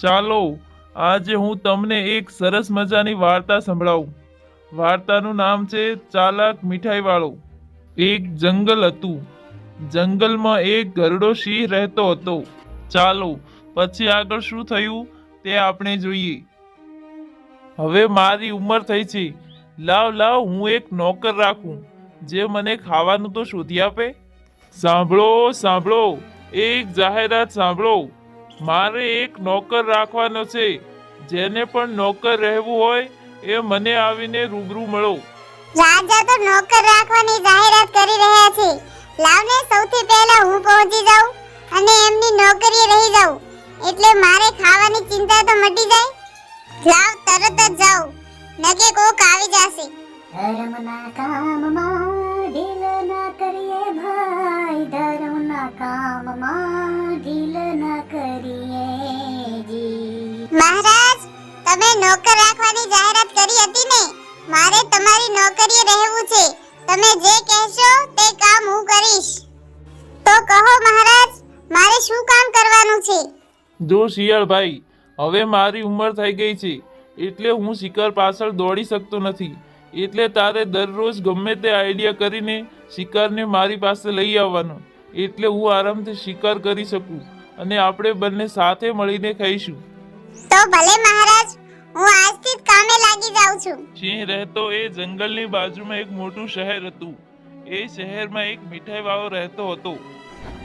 ચાલો, આજે હું તમને એક સરસ મજાની વાર્તા સંભળાવું. વાર્તાનું નામ છે ચાલાક મીઠાઈવાળો. એક જંગલ હતું. જંગલમાં એક ગરડો સિંહ રહેતો હતો. ચાલો, પછી આગળ શું થયું તે આપણે જોઈએ. હવે મારી ઉંમર થઈ છે. લાવ લાવ, હું એક નોકર રાખું, જે મને ખાવાનું તો શોધી આપે. સાંભળો સાંભળો, એક જાહેરાત સાંભળો. મારે એક નોકર રાખવાનો છે. જેને પણ નોકર રહેવું હોય એ મને આવીને રૂબરૂ મળો. રાજા તો નોકર રાખવાની જાહેરાત કરી રહ્યા છે. લાવને સૌથી પહેલા હું પહોંચી જાઉં અને એમની નોકરીએ રહી જાઉં. એટલે મારે ખાવાની ચિંતા તો મટી જાય. લાવ તરત જ જાઉં. નકે કોક આવી જશે. ધર્મના કામમાં ઢીલ ના કરીએ ભાઈ. ધર્મના કામમાં ઢીલ ના મહારાજ, તમે નોકર રાખવાની જાહેરાત કરી હતી ને? મારે તમારી નોકરીએ રહેવું છે. તમે જે કહેશો તે કામ હું કરીશ. તો કહો મહારાજ, મારે શું કામ કરવાનું છે? જો શિયાળભાઈ, હવે મારી ઉંમર થઈ ગઈ છે, એટલે હું શિકાર પાછળ દોડી શકતો નથી. એટલે તારે દરરોજ ગમે તે આઈડિયા કરીને શિકારને મારી પાસે લઈ આવવાનો. એટલે હું આરામથી શિકાર કરી શકું. અને આપણે બંને સાથે મળીને ખાઈશું. તો ભલે મહારાજ હું આજથી જ કામે લાગી જાઉં છું. સિંહ રહેતો એ જંગલની બાજુમાં એક મોટું શહેર હતું. એ શહેરમાં એક મીઠાઈવાળો રહેતો હતો.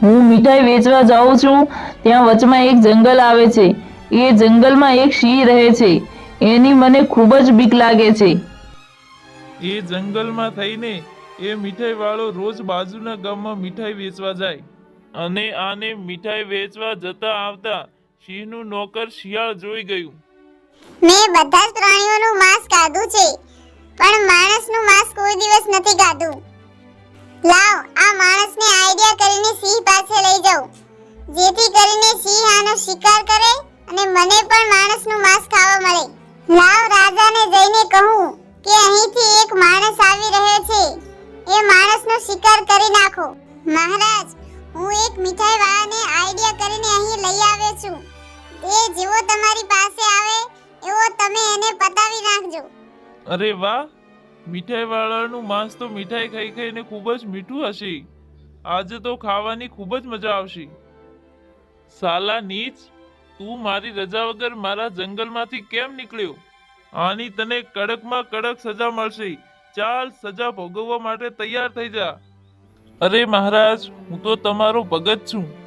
હું મીઠાઈ વેચવા જાઉં છું ત્યાં વચમાં એક જંગલ આવે છે. એ જંગલમાં એક સિંહ રહે છે. એની મને ખૂબ જ બીક લાગે છે. એ જંગલમાં થઈને એ મીઠાઈ વાળો રોજ બાજુના ગામમાં મીઠાઈ વેચવા જાય. અને આને મીઠાઈ વેચવા જતા આવતા સિંહનું નોકર શિયાળ જોઈ ગયું. મેં બધા જ પ્રાણીઓનું માંસ ખાધું છે, પણ માણસનું માંસ કોઈ દિવસ નથી ખાધું લાવ, આ માણસને આઈડિયા કરીને સિંહ પાસે લઈ જાઉં. જેથી કરીને સિંહ આનો શિકાર કરે અને મને પણ માણસનું માંસ ખાવા મળે. લાવ, રાજાને જઈને કહું કે અહીંથી એક માણસ આવી રહ્યો છે. એ માણસનો શિકાર કરી નાખો. મહારાજ, હું એક મીઠાઈ વાળાને આઈડિયા કરીને અહીં લઈ આવ્યો છું. એ જેવો તમારી પાસે આવે, એવો તમે એને પતાવી નાખજો. અરે વાહ, મીઠાઈવાળાનું માંસ તો મીઠાઈ ખાઈ ખાઈને ખૂબ જ મીઠું હશે. આજે તો ખાવાની ખૂબ જ મજા આવશે. સાલા નીચ, તું મારી રજા વગર મારા જંગલમાંથી કેમ નીકળ્યો? આની તને કડકમાં કડક સજા મળશે. ચાલ સજા ભોગવવા માટે તૈયાર થઈ જા. અરે મહારાજ, હું તો તમારો ભગત છું.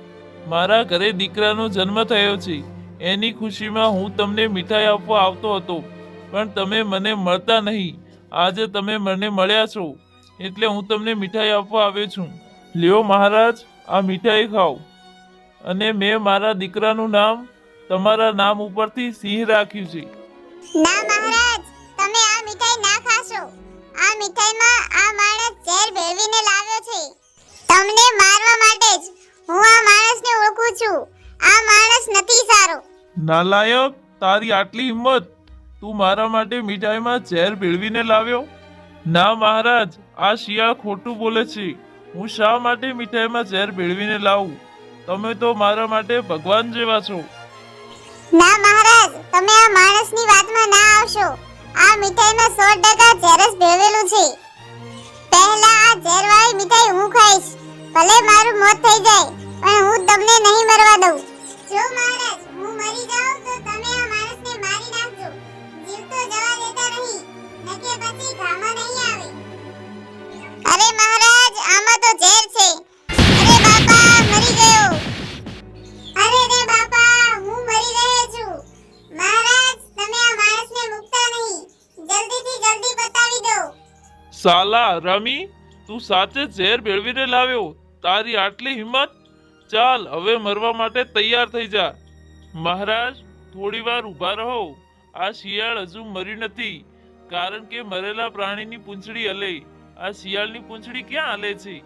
મારા ઘરે દીકરાનો જન્મ થયો છે. એની ખુશીમાં હું તમને મીઠાઈ આપવા આવતો હતો, પણ તમે મને મળતા નહીં. આજે તમે મને મળ્યા છો, એટલે હું તમને મીઠાઈ આપવા આવ્યો છું. લ્યો મહારાજ, આ મીઠાઈ ખાઓ. અને મેં મારા દીકરાનું નામ, તમારા નામ ઉપરથી સિંહ રાખ્યું છે. ના મહારાજ, તમે આ મીઠાઈ ના ખાશો. આ મીઠાઈમાં આ માણસ ઝેર ભેળવીને લાવ્યો છે. તમને મારવા માટે જ હું આ માણસને ઓળખું છું. આ માણસ નથી સારો. નાલાયક તારી આટલી હિંમત તું મારા માટે મીઠાઈમાં ઝેર ભેળવીને લાવ્યો? ના મહારાજ આ શિયાળ ખોટું બોલે છે. હું શા માટે મીઠાઈમાં ઝેર ભેળવીને લાવું? તમે તો મારા માટે ભગવાન જેવા છો. ના મહારાજ તમે આ માણસની વાતમાં ના આવશો. આ મીઠાઈમાં સો ટકા ઝેર જ ભેળવેલું છે. પહેલા આ ઝેરવાળી મીઠાઈ હું ખાઈશ. ભલે મારું મોત થઈ જાય પણ હું તમને નહીં મરવા દઉં. જો મહારાજ, હું મરી જાઉં તો તમે આ માણસને મારી નાખજો. જીવતો જવા દેતા નહીં, નકે પછી ઘામાં નહીં આવે. અરે મહારાજ, આમાં તો ઝેર છે. અરે બાપા, મરી ગયો. અરે રે બાપા, હું મરી રહ્યો છું. મહારાજ, તમે આ માણસને મુકતા નહીં. જલ્દીથી જલ્દી બતાવી દો. સાલા, રમી, તું સાચે ઝેર ભેળવીને લાવ્યો. તારી આટલી હિંમત ચાલ હવે મરવા માટે તૈયાર થઈ જા. મહારાજ થોડી વાર ઊભા રહો. આ શિયાળ હજુ મરી નથી કારણ કે મરેલા પ્રાણીની પૂંછડી હલે. આ શિયાળની પૂંછડી ક્યાં હલે છે?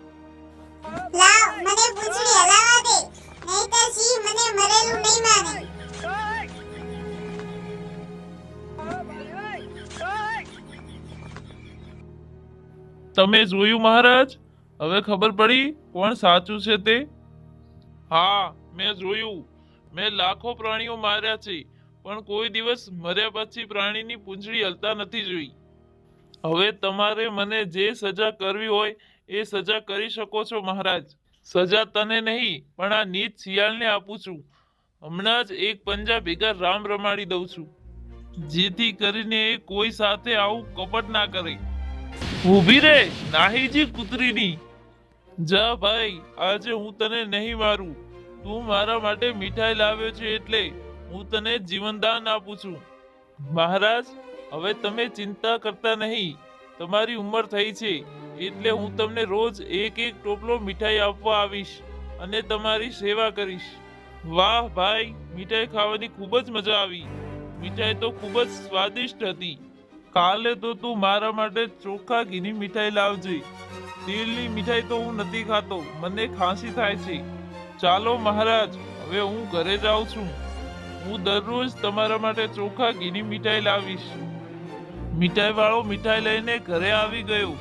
લાવ મને પૂંછડી હલાવા દે. નહીતર સિંહ મને મરેલું નહીં માને. તમે જોયું મહારાજ? હવે ખબર પડી કોણ સાચું છે તે? હા, મેં જોયું. મેં લાખો પ્રાણીઓ માર્યા છે, પણ કોઈ દિવસ મર્યા પછી પ્રાણીની પૂંછડી હલતા નથી જોઈ. હવે તમારે મને જે સજા કરવી હોય, એ સજા કરી શકો છો, મહારાજ. સજા તને નહીં, પણ આ નીચ શિયાળને આપું છું. હમણાં જ એક પંજા ભેગા રામ રમાડી દઉં છું. જેથી કરીને એ કોઈ સાથે આવું કપટ ના કરે. ઊભી રે, નાહીજી કૂતરીની. જા ભાઈ, આજે હું તને નહીં મારું. તું મારા માટે મીઠાઈ લાવ્યો છે એટલે હું તને જીવનદાન આપું છું. મહારાજ, હવે તમે ચિંતા કરતા નહીં. તમારી ઉંમર થઈ છે, એટલે હું તમને રોજ એક એક ટોપલો મીઠાઈ આપવા આવીશ અને તમારી સેવા કરીશ. વાહ ભાઈ, મીઠાઈ ખાવાની ખૂબ જ મજા આવી. મીઠાઈ તો ખૂબ જ સ્વાદિષ્ટ હતી. કાલે તો તું મારા માટે ચોખ્ખા ઘીની મીઠાઈ લાવજે. તેલની મીઠાઈ તો હું નથી ખાતો, મને ખાંસી થાય છે. ચાલો મહારાજ, હવે હું ઘરે જાઉં છું. હું દરરોજ તમારા માટે ચોખા ઘીની મીઠાઈ લાવીશ. મીઠાઈ વાળો મીઠાઈ લઈને ઘરે આવી ગયો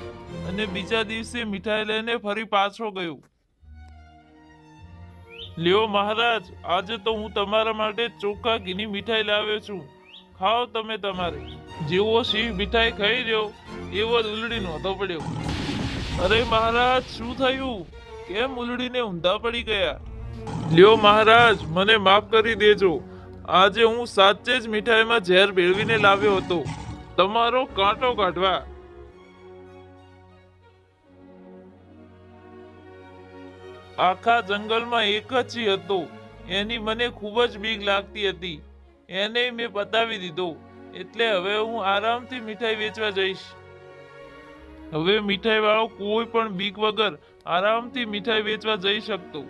અને બીજા દિવસે મીઠાઈ લઈને ફરી પાછો ગયો. લ્યો મહારાજ, આજે તો હું તમારા માટે ચોખ્ખા ઘીની મીઠાઈ લાવ્યો છું. ખાઓ તમે તમારે. જેવો સિંહ મીઠાઈ ખાઈ રહ્યો, એવો જ ઉલડી નહોતો પડ્યો. અરે મહારાજ, શું થયું? કેમ ઉલડીને ઊંધા પડી ગયા? લ્યો મહારાજ, મને માફ કરી દેજો. આજે હું સાચે જ મીઠાઈમાં ઝેર ભેળવીને લાવ્યો હતો. તમારો કાંટો કાઢવા. આખા જંગલમાં એક જ સિંહ હતો. એની મને ખૂબ જ બીક લાગતી હતી. એને મેં બતાવી દીધો. એટલે હવે હું આરામથી મીઠાઈ વેચવા જઈશ. હવે મીઠાઈ વાળો કોઈ પણ બીક વગર આરામથી મીઠાઈ વેચવા જઈ શકતો.